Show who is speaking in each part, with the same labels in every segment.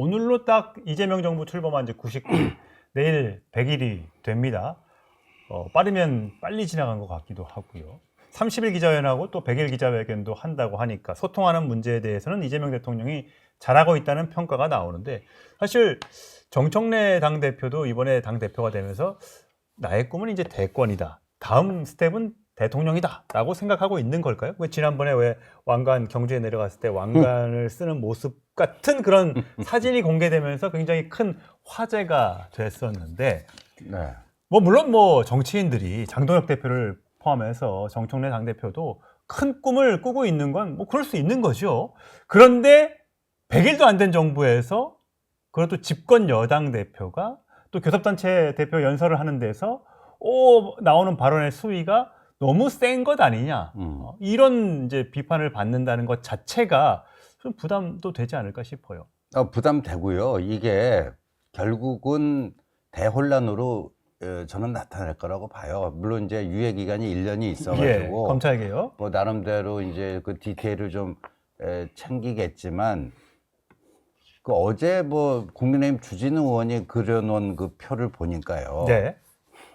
Speaker 1: 오늘로 딱 이재명 정부 출범한 지 99일, 내일 100일이 됩니다. 어, 빠르면 빨리 지나간 것 같기도 하고요. 30일 기자회견하고 또 100일 기자회견도 한다고 하니까 소통하는 문제에 대해서는 이재명 대통령이 잘하고 있다는 평가가 나오는데 사실 정청래 당 대표도 이번에 당 대표가 되면서 나의 꿈은 이제 대권이다. 다음 스텝은 대통령이다. 라고 생각하고 있는 걸까요? 왜 지난번에 왜 왕관 경주에 내려갔을 때 왕관을 쓰는 모습 같은 그런 사진이 공개되면서 굉장히 큰 화제가 됐었는데
Speaker 2: 네.
Speaker 1: 뭐 물론 뭐 정치인들이 장동혁 대표를 포함해서 정청래 당 대표도 큰 꿈을 꾸고 있는 건 뭐 그럴 수 있는 거죠. 그런데 100일도 안 된 정부에서 그것도 집권 여당 대표가 또 교섭단체 대표 연설을 하는 데서 오 나오는 발언의 수위가 너무 센 것 아니냐
Speaker 2: 음.
Speaker 1: 어, 이런 이제 비판을 받는다는 것 자체가 좀 부담도 되지 않을까 싶어요.
Speaker 2: 어, 부담되고요. 이게 결국은 대혼란으로 어, 저는 나타날 거라고 봐요. 물론 이제 유예 기간이 1년이
Speaker 1: 예,
Speaker 2: 있어가지고
Speaker 1: 검찰개혁.
Speaker 2: 뭐 나름대로 이제 그 디테일을 좀 에, 챙기겠지만 그 어제 뭐 국민의힘 주진우 의원이 그려놓은 그 표를 보니까요.
Speaker 1: 네.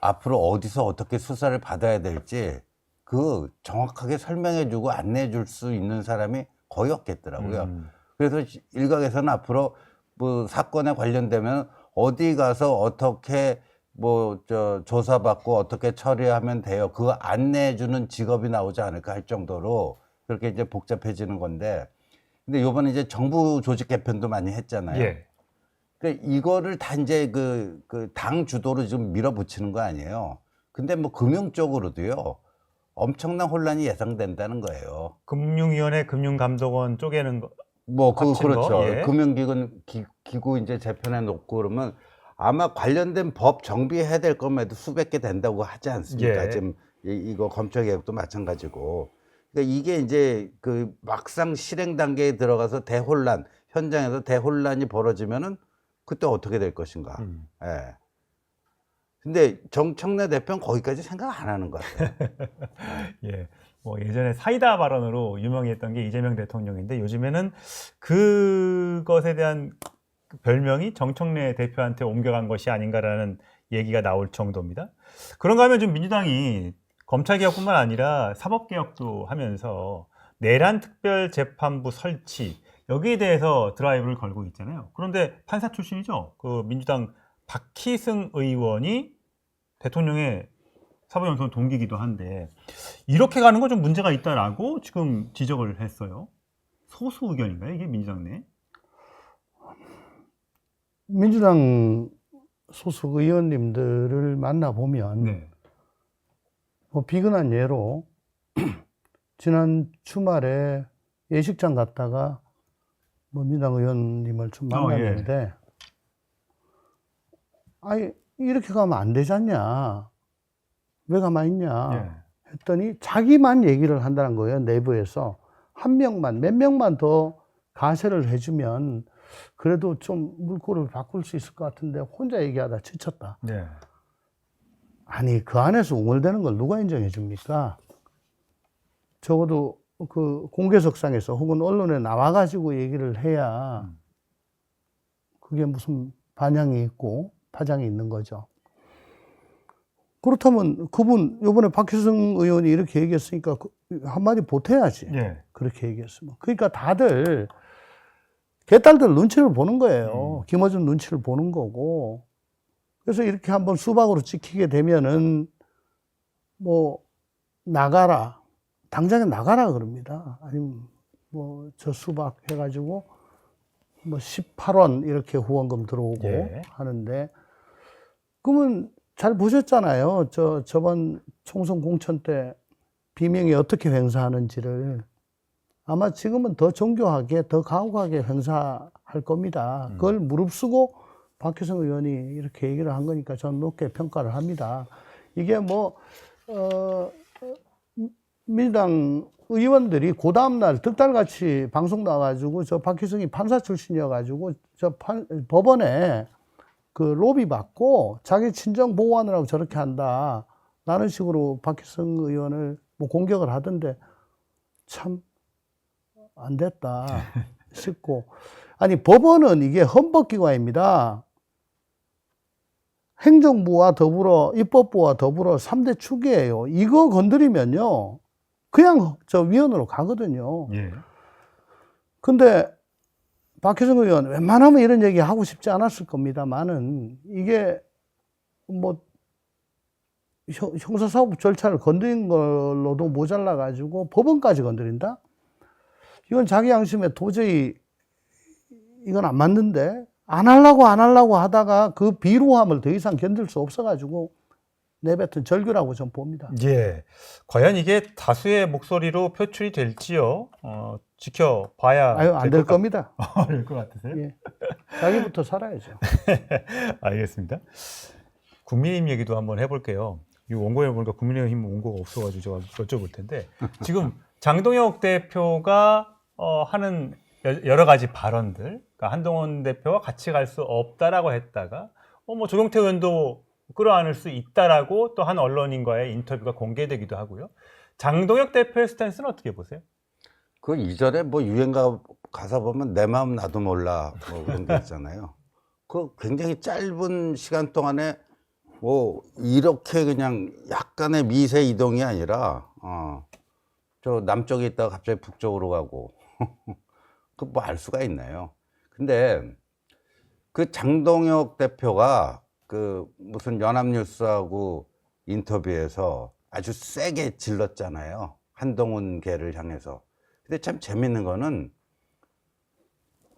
Speaker 2: 앞으로 어디서 어떻게 수사를 받아야 될지 그 정확하게 설명해 주고 안내해 줄 수 있는 사람이 거의 없겠더라고요.
Speaker 1: 음.
Speaker 2: 그래서 일각에서는 앞으로 뭐 사건에 관련되면 어디 가서 어떻게 뭐 저 조사받고 어떻게 처리하면 돼요. 그거 안내해 주는 직업이 나오지 않을까 할 정도로 그렇게 이제 복잡해지는 건데 근데 요번에 이제 정부 조직 개편도 많이 했잖아요.
Speaker 1: 예.
Speaker 2: 그러니까 이거를 다 이제 그, 그 당 주도로 좀 밀어붙이는 거 아니에요. 근데 뭐 금융 쪽으로도요. 엄청난 혼란이 예상된다는 거예요.
Speaker 1: 금융위원회 금융감독원 쪼개는 거.
Speaker 2: 뭐, 그,
Speaker 1: 거,
Speaker 2: 그렇죠.
Speaker 1: 예.
Speaker 2: 금융기관, 기, 기구 이제 재편해 놓고 그러면 아마 관련된 법 정비해야 될 것만 해도 수백 개 된다고 하지 않습니까?
Speaker 1: 예.
Speaker 2: 지금 이, 이거 검찰 개혁도 마찬가지고. 그러니까 이게 이제 그 막상 실행 단계에 들어가서 대혼란, 현장에서 대혼란이 벌어지면은 그때 어떻게 될 것인가.
Speaker 1: 음.
Speaker 2: 예. 근데 정청래 대표는 거기까지 생각 안 하는 것 같아요.
Speaker 1: 예. 뭐 예전에 사이다 발언으로 유명했던 게 이재명 대통령인데 요즘에는 그것에 대한 별명이 정청래 대표한테 옮겨간 것이 아닌가라는 얘기가 나올 정도입니다. 그런가 하면 좀 민주당이 검찰개혁뿐만 아니라 사법개혁도 하면서 내란 특별재판부 설치 여기에 대해서 드라이브를 걸고 있잖아요. 그런데 판사 출신이죠. 그 민주당 박희승 의원이 대통령의 사법연수원 동기이기도 한데 이렇게 가는 건 좀 문제가 있다라고 지금 지적을 했어요. 소수 의견인가요? 이게 민주당 내?
Speaker 3: 민주당 소속 의원님들을 만나보면
Speaker 1: 네.
Speaker 3: 뭐 비근한 예로 지난 주말에 예식장 갔다가 뭐 민주당 의원님을 좀
Speaker 1: 어, 예.
Speaker 3: 만났는데 아니 이렇게 가면 안 되지 않냐 왜 가만히 있냐
Speaker 1: 예.
Speaker 3: 했더니 자기만 얘기를 한다는 거예요 내부에서 한 명만 몇 명만 더 가세를 해주면 그래도 좀 물꼬를 바꿀 수 있을 것 같은데 혼자 얘기하다 지쳤다
Speaker 1: 네.
Speaker 3: 아니 그 안에서 웅얼대는 걸 누가 인정해 줍니까? 적어도 그 공개석상에서 혹은 언론에 나와가지고 얘기를 해야
Speaker 1: 음.
Speaker 3: 그게 무슨 반향이 있고 파장이 있는 거죠. 그렇다면 그분 요번에 박효승 의원이 이렇게 얘기했으니까 그 한마디 보태야지.
Speaker 1: 예.
Speaker 3: 그렇게 얘기했으면. 그러니까 다들 개딸들 눈치를 보는 거예요.
Speaker 1: 음.
Speaker 3: 김어준 눈치를 보는 거고. 그래서 이렇게 한번 수박으로 찍히게 되면은 뭐 나가라. 당장에 나가라 그럽니다. 아니면 뭐 저 수박 해가지고 뭐 18원 이렇게 후원금 들어오고
Speaker 1: 예.
Speaker 3: 하는데 그러면 잘 보셨잖아요. 저 저번 총선 공천 때 비명이 어떻게 행사하는지를 아마 지금은 더 정교하게 더 가혹하게 행사할 겁니다.
Speaker 1: 음.
Speaker 3: 그걸 무릅쓰고 박효성 의원이 이렇게 얘기를 한 거니까 저는 높게 평가를 합니다. 이게 뭐 어, 민주당 의원들이 그 다음날 득달같이 방송 나와가지고 저 박희성이 판사 출신이어가지고 저 판, 법원에 그 로비 받고 자기 친정 보호하느라고 저렇게 한다. 라는 식으로 박희성 의원을 뭐 공격을 하던데 참 안 됐다 싶고 아니 법원은 이게 헌법기관입니다. 행정부와 더불어 입법부와 더불어 3대 축이에요. 이거 건드리면요. 그냥 저 위원으로 가거든요.
Speaker 1: 예.
Speaker 3: 근데 박효정 의원 웬만하면 이런 얘기 하고 싶지 않았을 겁니다만은 이게 뭐 형- 형사사법 절차를 건드린 걸로도 모자라 가지고 법원까지 건드린다? 이건 자기 양심에 도저히 이건 안 맞는데 안 하려고 안 하려고 하다가 그 비루함을 더 이상 견딜 수 없어 가지고 내뱉은 절규라고 전 봅니다.
Speaker 1: 예. 과연 이게 다수의 목소리로 표출이 될지요? 어, 지켜봐야
Speaker 3: 아유 안될 겁니다.
Speaker 1: 될것 같으세요?
Speaker 3: 예. 자기부터 살아야죠.
Speaker 1: 알겠습니다. 국민의힘 얘기도 한번 해볼게요. 이 원고에 보니까 국민의힘 원고가 없어가지고 제가 여쭤볼 텐데 지금 장동혁 대표가 어, 하는 여- 여러 가지 발언들, 그러니까 한동훈 대표와 같이 갈 수 없다라고 했다가 어, 뭐 조경태 의원도 끌어안을 수 있다라고 또 한 언론인과의 인터뷰가 공개되기도 하고요. 장동혁 대표의 스탠스는 어떻게 보세요?
Speaker 2: 그 이전에 뭐 유행가 가사 보면 내 마음 나도 몰라 뭐 그런 게 있잖아요. 그 굉장히 짧은 시간 동안에 뭐 이렇게 그냥 약간의 미세 이동이 아니라 어, 저 남쪽에 있다가 갑자기 북쪽으로 가고 그 뭐 알 수가 있나요? 근데 그 장동혁 대표가 그 무슨 연합뉴스하고 인터뷰에서 아주 세게 질렀잖아요. 한동훈계를 향해서. 근데 참 재밌는 거는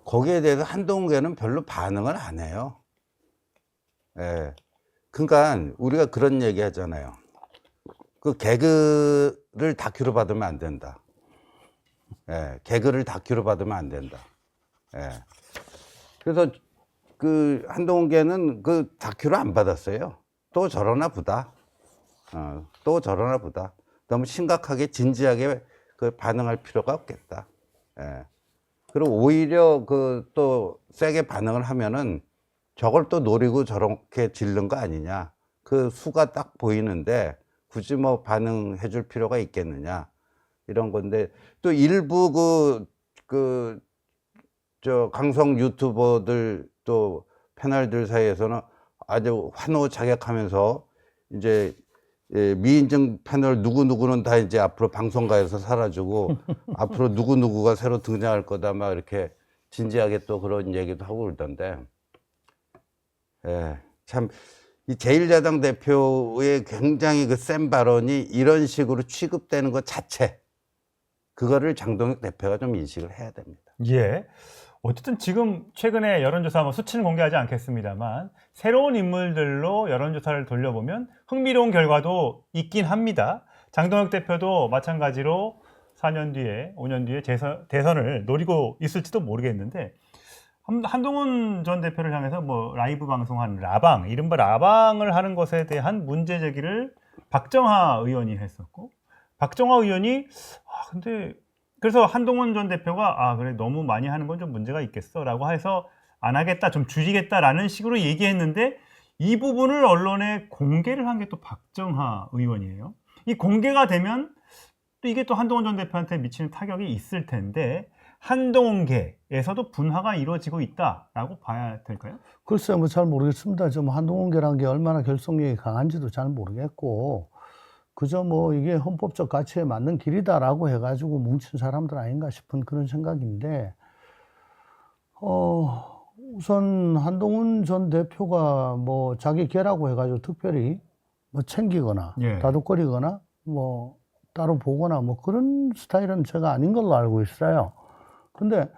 Speaker 2: 거기에 대해서 한동훈계는 별로 반응을 안 해요. 예. 그러니까 우리가 그런 얘기 하잖아요. 그 개그를 다큐로 받으면 안 된다. 예. 개그를 다큐로 받으면 안 된다. 예. 그래서 그 한동훈계는 그 다큐를 안 받았어요. 또 저러나 보다. 어, 또 저러나 보다. 너무 심각하게 진지하게 그 반응할 필요가 없겠다. 예. 그리고 오히려 그 또 세게 반응을 하면은 저걸 또 노리고 저렇게 질른 거 아니냐. 그 수가 딱 보이는데 굳이 뭐 반응해 줄 필요가 있겠느냐. 이런 건데 또 일부 그, 그, 저 강성 유튜버들 또 패널들 사이에서는 아주 환호자격하면서 이제 예, 미인증 패널 누구누구는 다 이제 앞으로 방송가에서 사라지고 앞으로 누구누구가 새로 등장할 거다 막 이렇게 진지하게 또 그런 얘기도 하고 그러던데 예, 참, 이 제1야당 대표의 굉장히 그 센 발언이 이런 식으로 취급되는 것 자체 그거를 장동혁 대표가 좀 인식을 해야 됩니다.
Speaker 1: 예. 어쨌든 지금 최근에 여론조사 뭐 수치는 공개하지 않겠습니다만 새로운 인물들로 여론조사를 돌려보면 흥미로운 결과도 있긴 합니다. 장동혁 대표도 마찬가지로 4년 뒤에 5년 뒤에 재선, 대선을 노리고 있을지도 모르겠는데 한- 한동훈 전 대표를 향해서 뭐 라이브 방송한 라방 이른바 라방을 하는 것에 대한 문제 제기를 박정하 의원이 했었고 박정하 의원이 아 근데 그래서 한동훈 전 대표가 아 그래 너무 많이 하는 건 좀 문제가 있겠어라고 해서 안 하겠다 좀 줄이겠다라는 식으로 얘기했는데 이 부분을 언론에 공개를 한 게 또 박정하 의원이에요. 이 공개가 되면 또 이게 또 한동훈 전 대표한테 미치는 타격이 있을 텐데 한동훈계에서도 분화가 이루어지고 있다라고 봐야 될까요?
Speaker 3: 글쎄요, 뭐 잘 모르겠습니다. 좀 한동훈계란 게 얼마나 결속력이 강한지도 잘 모르겠고, 그저 뭐 이게 헌법적 가치에 맞는 길이다라고 해가지고 뭉친 사람들 아닌가 싶은 그런 생각인데, 어, 우선 한동훈 전 대표가 뭐 자기 개라고 해가지고 특별히 뭐 챙기거나
Speaker 1: 예.
Speaker 3: 다독거리거나 뭐 따로 보거나 뭐 그런 스타일은 제가 아닌 걸로 알고 있어요. 근데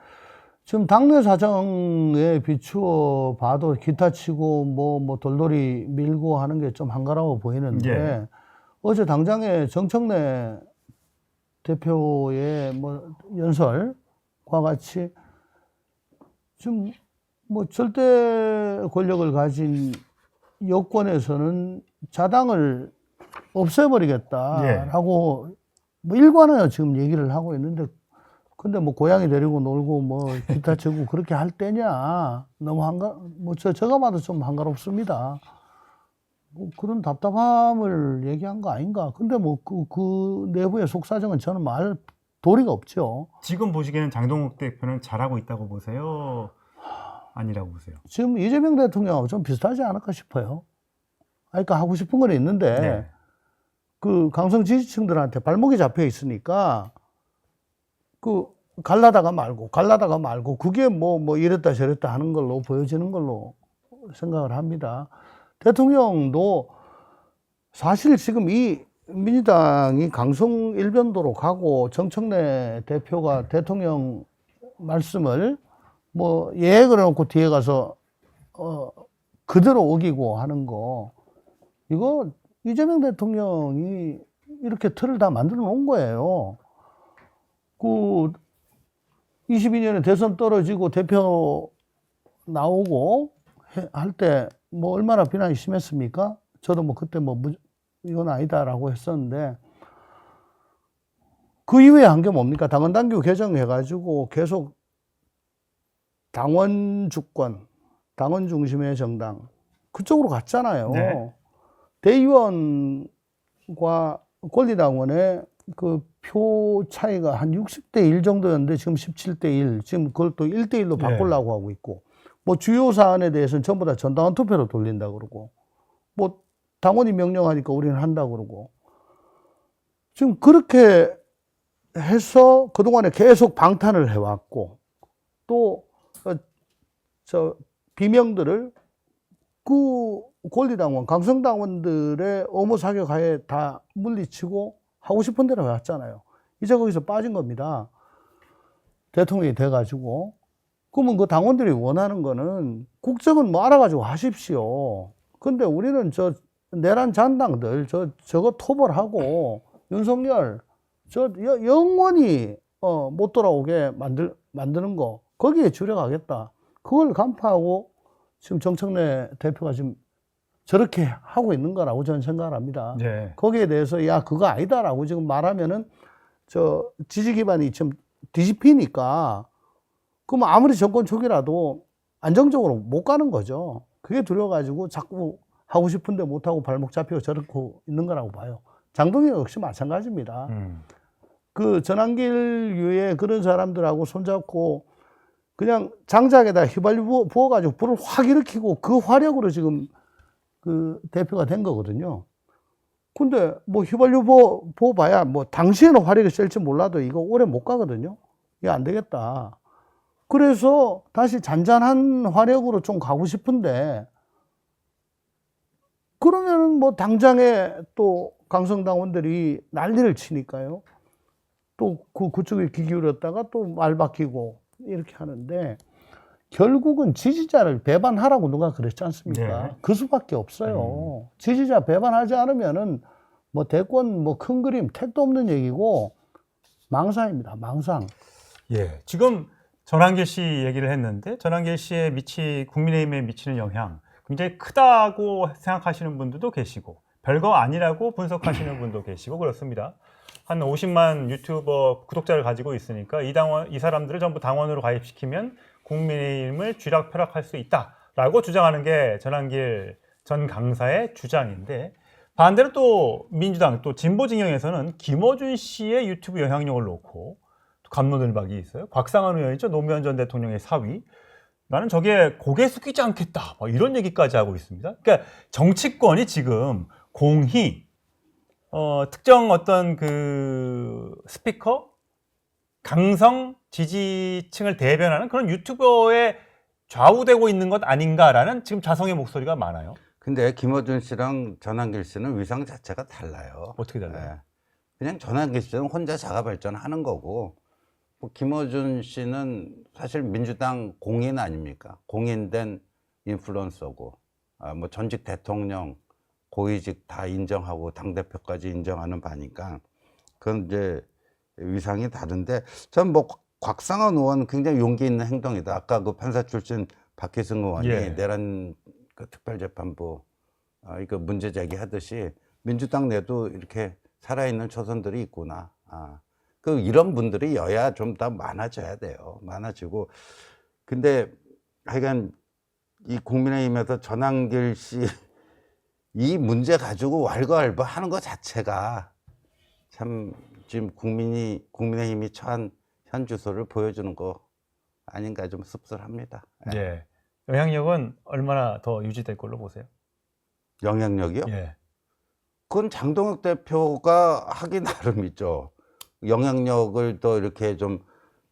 Speaker 3: 지금 당내 사정에 비추어 봐도 기타 치고 뭐, 뭐 돌돌이 밀고 하는 게 좀 한가로워 보이는데
Speaker 1: 예.
Speaker 3: 어제 당장에 정청래 대표의 뭐 연설과 같이 지금 뭐 절대 권력을 가진 여권에서는 자당을 없애버리겠다라고 뭐 일관하여 지금 얘기를 하고 있는데 근데 뭐 고양이 데리고 놀고 뭐 기타 치고 그렇게 할 때냐 너무 한가 뭐저 제가 봐도 좀 한가롭습니다. 뭐 그런 답답함을 얘기한 거 아닌가. 근데 뭐그 그 내부의 속사정은 저는 말 도리가 없죠.
Speaker 1: 지금 보시기에는 장동욱 대표는 잘하고 있다고 보세요? 아니라고 보세요?
Speaker 3: 지금 이재명 대통령하고 좀 비슷하지 않을까 싶어요. 그러니까 하고 싶은 건 있는데
Speaker 1: 네.
Speaker 3: 그 강성 지지층들한테 발목이 잡혀 있으니까 그 갈라다가 말고 갈라다가 말고 그게 뭐뭐 이랬다 저랬다 하는 걸로 보여지는 걸로 생각을 합니다. 대통령도 사실 지금 이 민주당이 강성 일변도로 가고 정청래 대표가 대통령 말씀을 뭐예 그래놓고 뒤에 가서 어 그대로 어기고 하는 거 이거 이재명 대통령이 이렇게 틀을 다 만들어 놓은 거예요. 그 22년에 대선 떨어지고 대표 나오고 할 때 뭐 얼마나 비난이 심했습니까? 저도 뭐 그때 뭐 무- 이건 아니다라고 했었는데 그 이후에 한 게 뭡니까? 당원 당규 개정해가지고 계속 당원 주권, 당원 중심의 정당 그쪽으로 갔잖아요.
Speaker 1: 네.
Speaker 3: 대의원과 권리당원의 그 표 차이가 한 60대 1 정도였는데 지금 17대 1, 지금 그걸 또 1대 1로
Speaker 1: 네.
Speaker 3: 바꾸려고 하고 있고, 뭐 주요 사안에 대해서는 전부 다 전당원 투표로 돌린다 그러고, 뭐 당원이 명령하니까 우리는 한다 그러고, 지금 그렇게 해서 그동안에 계속 방탄을 해왔고, 또, 어, 저, 비명들을 그 권리당원, 강성당원들의 업무 사격하에 다 물리치고 하고 싶은 대로 해왔잖아요. 이제 거기서 빠진 겁니다. 대통령이 돼가지고. 그러면 그 당원들이 원하는 거는 국정은 뭐 알아가지고 하십시오. 근데 우리는 저 내란 잔당들, 저, 저거 토벌하고 윤석열, 저 여- 영원히 어, 못 돌아오게 만들, 만드는 거, 거기에 주력하겠다. 그걸 간파하고 지금 정청래 대표가 지금 저렇게 하고 있는 거라고 저는 생각을 합니다.
Speaker 1: 네.
Speaker 3: 거기에 대해서 야 그거 아니다라고 지금 말하면은 저 지지 기반이 지금 뒤집히니까 그럼 아무리 정권 초기라도 안정적으로 못 가는 거죠. 그게 두려워가지고 자꾸 하고 싶은데 못하고 발목 잡히고 저렇고 있는 거라고 봐요. 장동혁 역시 마찬가지입니다.
Speaker 1: 음.
Speaker 3: 그 전환길 유의 그런 사람들하고 손잡고 그냥 장작에다 휘발유 부어- 부어가지고 불을 확 일으키고 그 화력으로 지금 그 대표가 된 거거든요. 근데 뭐 휘발유 부어, 부어봐야 뭐 당시에는 화력이 셀지 몰라도 이거 오래 못 가거든요. 이거 안 되겠다. 그래서 다시 잔잔한 화력으로 좀 가고 싶은데 그러면은 뭐 당장에 또 강성당원들이 난리를 치니까요. 또 그 그쪽에 귀 기울였다가 또 말 바뀌고 이렇게 하는데 결국은 지지자를 배반하라고 누가 그랬지 않습니까?
Speaker 1: 네.
Speaker 3: 그 수밖에 없어요. 지지자 배반하지 않으면은 뭐 대권 뭐 큰 그림 택도 없는 얘기고 망상입니다. 망상.
Speaker 1: 예. 지금 전환길 씨 얘기를 했는데 전환길 씨의 미치 국민의힘에 미치는 영향 굉장히 크다고 생각하시는 분들도 계시고 별거 아니라고 분석하시는 분도 계시고 그렇습니다. 한 50만 유튜버 구독자를 가지고 있으니까 이 당원 이 사람들을 전부 당원으로 가입시키면 국민의힘을 쥐락펴락할 수 있다라고 주장하는 게 전환길 전 강사의 주장인데 반대로 또 민주당 또 진보 진영에서는 김어준 씨의 유튜브 영향력을 놓고 감론을박이 있어요. 곽상한 의원이죠. 노무현 전 대통령의 사위. 나는 저게 고개 숙이지 않겠다. 뭐 이런 얘기까지 하고 있습니다. 그러니까 정치권이 지금 공히 어, 특정 어떤 그 스피커 강성 지지층을 대변하는 그런 유튜버에 좌우되고 있는 것 아닌가라는 지금 자성의 목소리가 많아요.
Speaker 2: 근데 김어준 씨랑 전환길 씨는 위상 자체가 달라요.
Speaker 1: 어떻게 달라요?
Speaker 2: 예. 그냥 전환길 씨는 혼자 자가 발전하는 거고, 뭐 김어준 씨는 사실 민주당 공인 아닙니까? 공인된 인플루언서고, 아, 뭐 전직 대통령, 고위직 다 인정하고 당대표까지 인정하는 바니까, 그건 이제 위상이 다른데, 전 뭐 곽상원 의원 굉장히 용기 있는 행동이다. 아까 그 판사 출신 박희승 의원이
Speaker 1: 예.
Speaker 2: 내란 그 특별재판부 아, 이거 문제 제기하듯이 민주당 내도 이렇게 살아있는 초선들이 있구나. 아, 그 이런 분들이 여야 좀 더 많아져야 돼요. 많아지고. 근데 하여간 이 국민의힘에서 전환길 씨 이 문제 가지고 왈가왈부 하는 것 자체가 참 지금 국민이 국민의힘이 처한 현 주소를 보여주는 거 아닌가 좀 씁쓸합니다. 예.
Speaker 1: 예. 영향력은 얼마나 더 유지될 걸로 보세요?
Speaker 2: 영향력이요?
Speaker 1: 예.
Speaker 2: 그건 장동혁 대표가 하기 나름이죠. 영향력을 더 이렇게 좀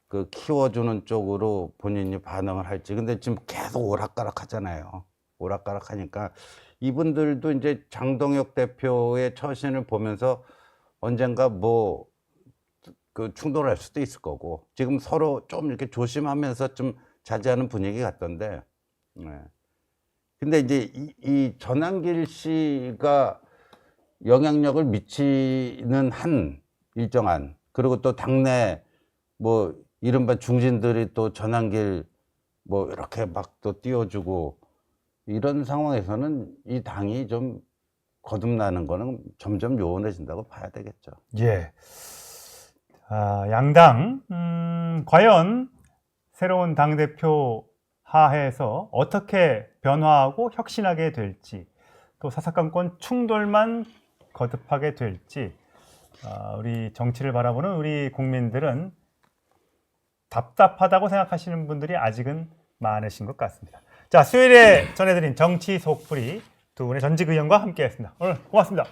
Speaker 2: 그 키워주는 쪽으로 본인이 반응을 할지. 근데 지금 계속 오락가락 하잖아요. 오락가락 하니까 이분들도 이제 장동혁 대표의 처신을 보면서 언젠가 뭐 그 충돌할 수도 있을 거고 지금 서로 좀 이렇게 조심하면서 좀 자제하는 분위기 같던데. 네. 근데 이제 이, 이 전한길 씨가 영향력을 미치는 한 일정한 그리고 또 당내 뭐 이른바 중진들이 또 전한길 뭐 이렇게 막 또 띄워주고 이런 상황에서는 이 당이 좀 거듭나는 거는 점점 요원해진다고 봐야 되겠죠.
Speaker 1: 예. 아, 양당, 음, 과연 새로운 당 대표 하에서 어떻게 변화하고 혁신하게 될지, 또 사사건건 충돌만 거듭하게 될지, 아, 우리 정치를 바라보는 우리 국민들은 답답하다고 생각하시는 분들이 아직은 많으신 것 같습니다. 자, 수요일에 전해드린 정치 속풀이 두 분의 전직 의원과 함께했습니다. 오늘 고맙습니다.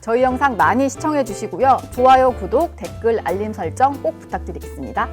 Speaker 4: 저희 영상 많이 시청해 주시고요. 좋아요, 구독, 댓글, 알림 설정 꼭 부탁드리겠습니다.